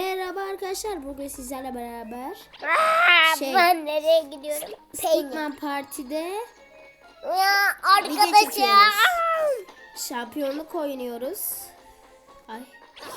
Merhaba arkadaşlar. Bugün sizlerle beraber Aa, Şey- ben nereye gidiyorum? Stickman Parti'de Ya çekiyoruz. şampiyonluk oynuyoruz. Ay,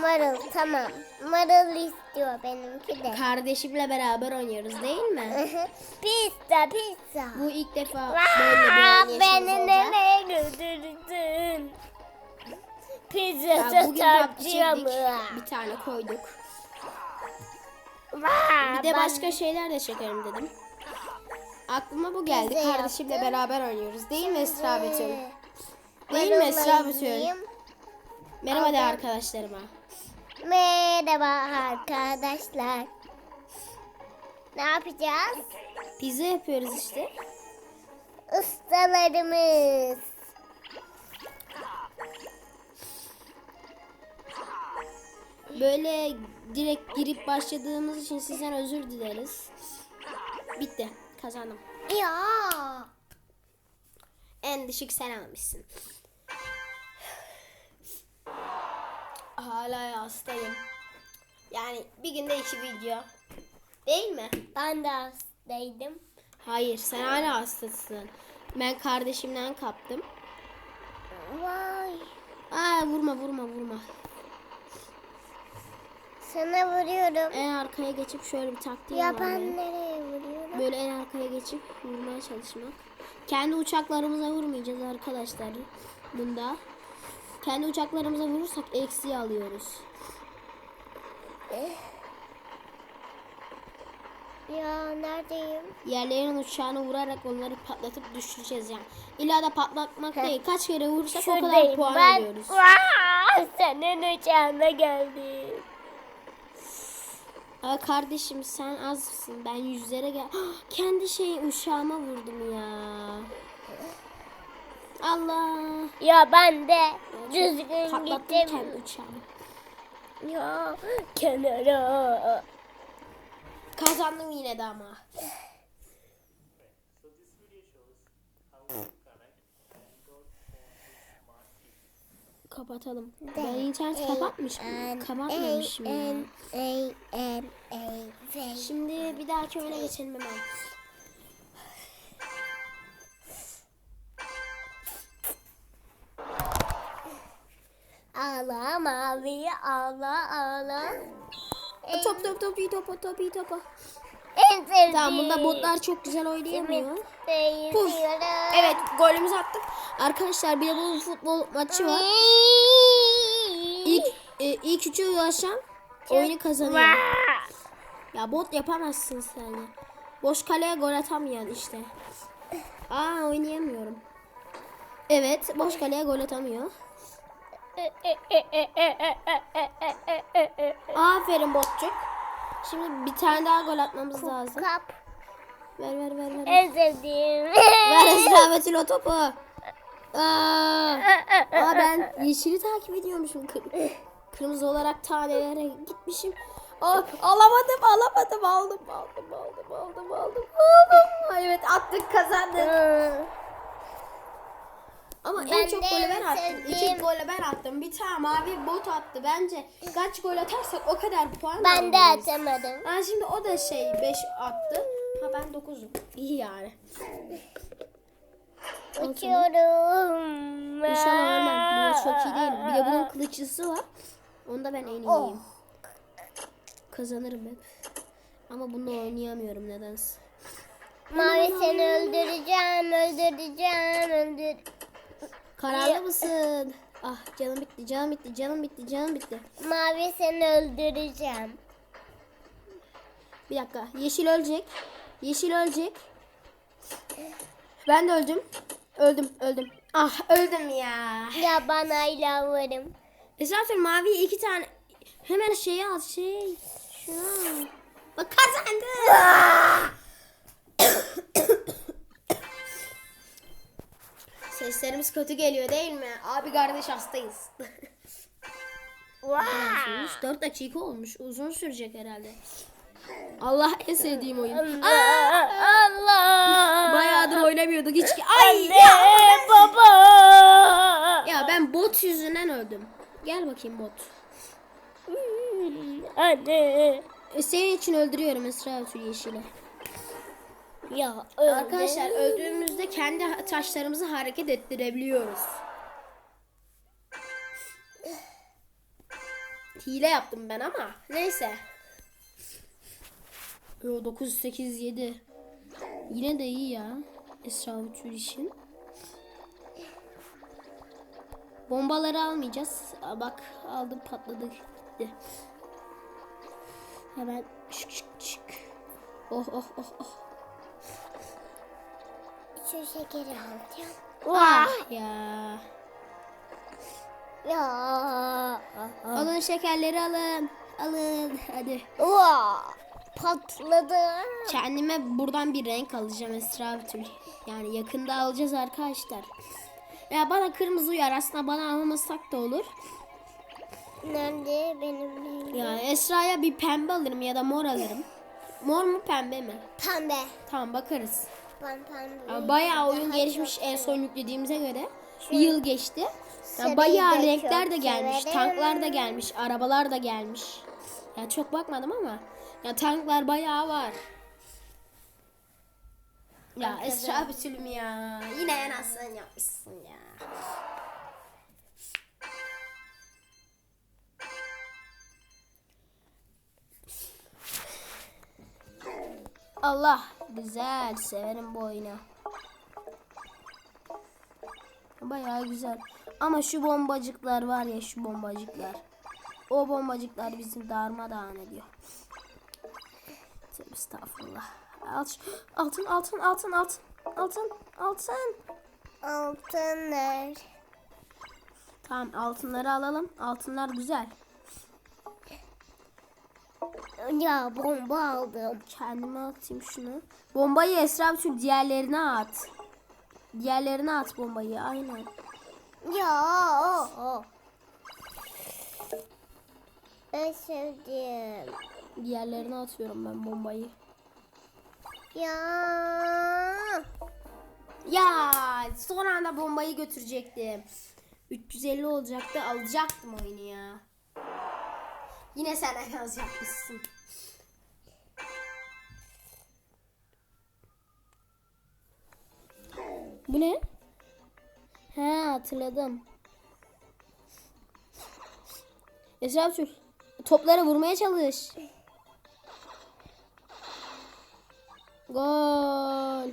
Marul tamam. Marul istiyor benimki de. kardeşimle beraber oynuyoruz değil mi? pizza pizza. Bu ilk defa böyle bir oynayışımız beni nereye götürdün? Pizza Ya bugün satacağım. çektik. Bir tane koyduk. Bir de başka şeyler de çekerim dedim. Aklıma bu geldi. Pizza Kardeşimle yaptım. beraber oynuyoruz. Değil mi Esra Betül? Değil mi Esra Betül? Merhaba de arkadaşlarıma. Merhaba arkadaşlar. Ne yapacağız? Pizza yapıyoruz işte. Ustalarımız. Böyle direkt girip başladığımız için sizden özür dileriz. Bitti. Kazandım. Ya. En düşük sen almışsın. Hala hastayım. Yani bir günde iki video. Değil mi? Ben de hastaydım. Hayır sen hala hastasın. Ben kardeşimden kaptım. Vay. Aa vurma vurma vurma. Sana vuruyorum. En arkaya geçip şöyle bir taktiğim Ya var ben benim. nereye vuruyorum? Böyle en arkaya geçip vurmaya çalışmak. Kendi uçaklarımıza vurmayacağız arkadaşlar. Bunda. Kendi uçaklarımıza vurursak eksiği alıyoruz. Ya neredeyim? Yerlerin uçağını vurarak onları patlatıp düşüreceğiz yani. İlla da patlatmak değil. Kaç kere vurursak o kadar Şuradayım puan ben. alıyoruz. Senin uçağına geldim. Aa, kardeşim sen azsın. Ben yüzlere gel. Kendi şey uçağıma vurdum ya. Allah. Ya ben de düzgün Patlattım gittim. kendi uçağımı. Ya kenara. Kazandım yine de ama. Kapatalım. Ben internet kapatmış ya. En, en, en, en. Şimdi bir dahaki oyuna geçelim hemen. Ağla mavi ağla ağla. Top top top iyi topa top iyi topa. Sevdiğim. Tamam bunda botlar çok güzel oynayamıyor. Puf. Evet golümüzü attık. Arkadaşlar bir de bu futbol maçı var. İlk, e, ilk üçe ulaşan oyunu kazanıyor. Ya bot yapamazsın sen ya. Boş kaleye gol atamayan işte. Aa oynayamıyorum. Evet boş kaleye gol atamıyor. Aferin botçuk. Şimdi bir tane daha gol atmamız lazım. Kap. Ver ver ver ver. Sevdiğim. Ver Esra Betül o topu. Aa, aa ben yeşili takip ediyormuşum. Kır- kırmızı olarak tanelere gitmişim. Aa, alamadım alamadım aldım aldım aldım aldım aldım aldım. Evet attık kazandık. Ama en Ben çok de golü ben en attım. İki sevdiğim- golü ben attım. Bir tane mavi bot attı. Bence kaç gol atarsak o kadar puan Ben de almalıyız. atamadım. Ha şimdi o da şey 5 attı. Ha ben 9'um. İyi yani. Uçuyorum. İnşallah ölmem. Bu çok iyi değil. Bir de bunun kılıçlısı var. Onda ben en iyiyim. Oh. Kazanırım hep. Ama bunda oynayamıyorum nedense. Mavi seni öldüreceğim, öldüreceğim, öldür. Kararlı mısın? Ah canım bitti, canım bitti, canım bitti, canım bitti. Mavi seni öldüreceğim. Bir dakika. Yeşil ölecek. Yeşil ölecek. Ben de öldüm. Öldüm, öldüm. Ah öldüm ya. Ya bana varım. E zaten mavi iki tane hemen şeyi al şey. Şunu al. Bak kazandı. Seslerimiz kötü geliyor değil mi? Abi kardeş hastayız. Vaa! 4 dakika olmuş. Uzun sürecek herhalde. Allah en sevdiğim oyun. Aa, Allah! bayağıdır oynamıyorduk hiç. Ay Anne, ya. baba! Ya ben bot yüzünden öldüm. Gel bakayım bot. Anne. E, senin için öldürüyorum Esra Tül Yeşil'i. Ya Arkadaşlar öldüğümüzde kendi taşlarımızı hareket ettirebiliyoruz. Hile yaptım ben ama neyse. Yo 9 8 7. Yine de iyi ya. Esra Tül için. Bombaları almayacağız. Aa, bak aldım patladı gitti. Hemen şık şık şık. Oh oh oh oh. Şu şekeri alacağım. Ah ya. Ya. Alın şekerleri alın. Alın hadi. Vaa. Patladı. Kendime buradan bir renk alacağım Esra Betül. Yani yakında alacağız arkadaşlar. Ya bana kırmızı uyar aslında bana almasak da olur. Nerede benim rengim? Yani Esra'ya bir pembe alırım ya da mor alırım. Mor mu pembe mi? Pembe. Tamam bakarız. Ya bayağı oyun gelişmiş en son yüklediğimize göre. Bir yıl geçti. Ya Sarıyı bayağı renkler de gelmiş. Tanklar da gelmiş. Arabalar da gelmiş. Ya çok bakmadım ama. Ya tanklar bayağı var. Ya. Esra Bütülüm ya. Yine en sen yapmışsın ya. Allah güzel severim bu oyunu. Bayağı güzel. Ama şu bombacıklar var ya şu bombacıklar. O bombacıklar bizim darmadağın ediyor. Tövbe estağfurullah. Alt- Altın altın altın altın altın altın. Altınlar. Tamam altınları alalım. Altınlar güzel. Ya bomba aldım. Kendime atayım şunu. Bombayı Esra bütün diğerlerine at. Diğerlerine at bombayı aynen. Ya. o, o. Ben sevdim. Diğerlerine atıyorum ben bombayı. Ya. Ya son anda bombayı götürecektim. 350 olacaktı alacaktım oyunu ya. Yine sen en az yapmışsın. Bu ne? He hatırladım. Esra Tül, toplara vurmaya çalış. Gol.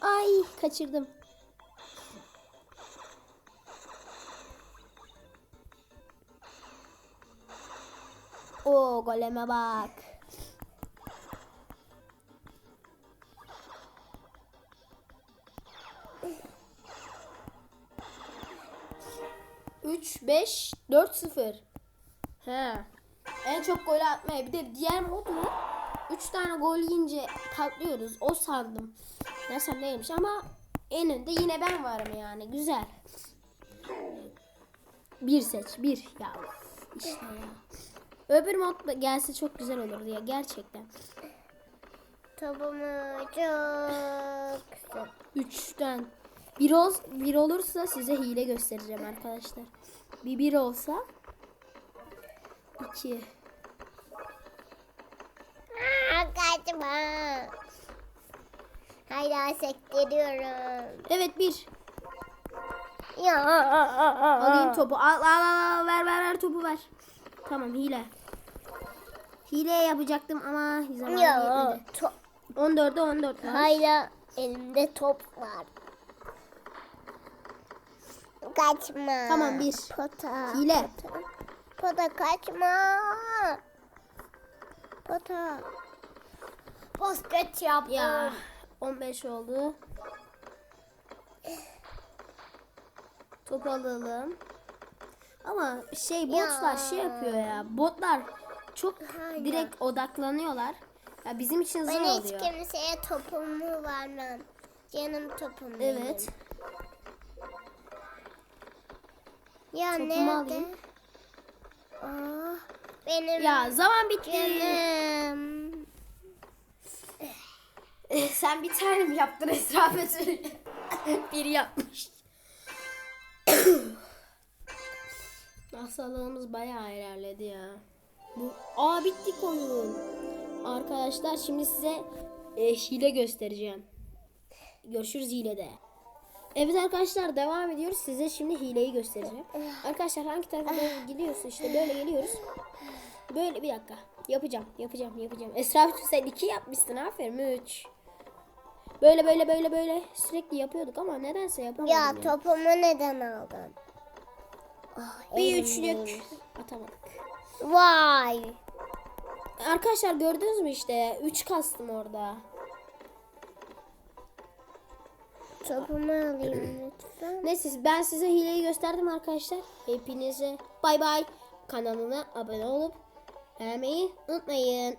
Ay kaçırdım. Goleme bak. Üç, beş, dört, sıfır. He. En çok gol atmaya bir de diğer mod? Üç tane gol yiyince patlıyoruz. O sandım. Mersem neymiş ama en önde yine ben varım yani. Güzel. Bir seç. Bir. Ya işte ya. Öbür mod da gelse çok güzel olurdu ya gerçekten. Topumu çok. Üçten. Bir, ol, bir olursa size hile göstereceğim arkadaşlar. Bir bir olsa. iki. Aa, kaçma. Hala sektiriyorum. Evet bir. Ya. Alayım topu. Al al al al. ver ver ver topu ver. Tamam hile. Hile yapacaktım ama zaman Ya. yetmedi. To- 14'e 14 var. Hala elimde top var. Kaçma. Tamam, bir. Pota. Hile. Pota, Pota kaçma. Pota. Basket yaptım. Ya 15 oldu. Top alalım. Ama şey botlar Ya. şey yapıyor ya. Botlar çok Aynen. direkt odaklanıyorlar. Ya bizim için zor Ben hiç oluyor. kimseye topumu vermem. Canım topum Evet. benim. Ya Topumu nerede? alayım. Aa, benim Ya zaman bitti. canım. Sen bir tane mi yaptın Esra? Biri yapmış. Masalımız bayağı ilerledi ya. Bu Aa bittik oyun. Arkadaşlar şimdi size e, hile göstereceğim. Görüşürüz hilede. Evet arkadaşlar devam ediyoruz. Size şimdi hileyi göstereceğim. Arkadaşlar hangi tarafa doğru gidiyorsun? İşte böyle geliyoruz. Böyle bir dakika. Yapacağım, yapacağım, yapacağım. Esra Bütün sen iki yapmışsın. Aferin. Üç. Böyle böyle böyle böyle sürekli yapıyorduk ama nedense yapamadım. Ya ya. topumu neden aldın? Bir üçlük atamadık. Vay. Arkadaşlar gördünüz mü işte 3 kastım orada. Topumu alayım lütfen. Neyse ben size hileyi gösterdim arkadaşlar. Hepinize bay bay. Kanalına abone olup beğenmeyi unutmayın.